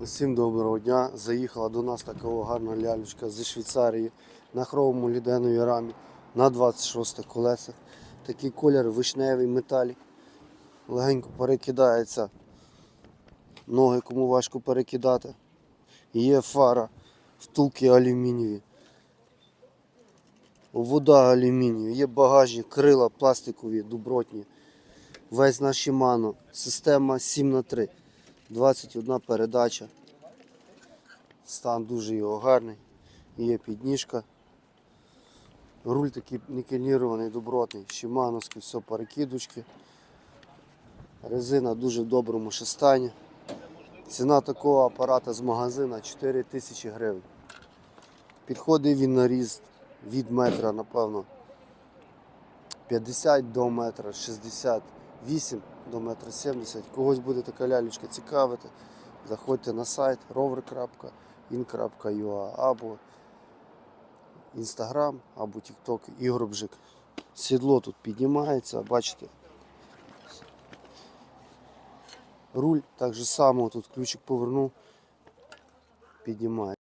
Усім доброго дня. Заїхала до нас така гарна лялечка зі Швейцарії на хромому ліденовій рамі на 26 колесах. Такий колір вишневий металік. Легенько перекидається. Ноги кому важко перекидати. Є фара, втулки алюмінієві. Вода алюмінієва, є багажник, крила пластикові, добротні. Весь наш Shimano. Система 7 на 3 21 передача. Стан дуже його гарний. Є підніжка. Руль такий никелірований, добротний, Шимановський, все перекидочки. Резина в дуже доброму ще стані. Ціна такого апарата з магазина 4 тисячі гривень. Підходить він на ріст від метра, напевно, 50 до метра, 68 до метра 70. Когось буде така лялечка цікавити. Заходьте на сайт rover.in.ua або Instagram, або TikTok Ігробжик. Сідло тут піднімається, бачите. Руль так же само, тут ключик повернув, піднімає.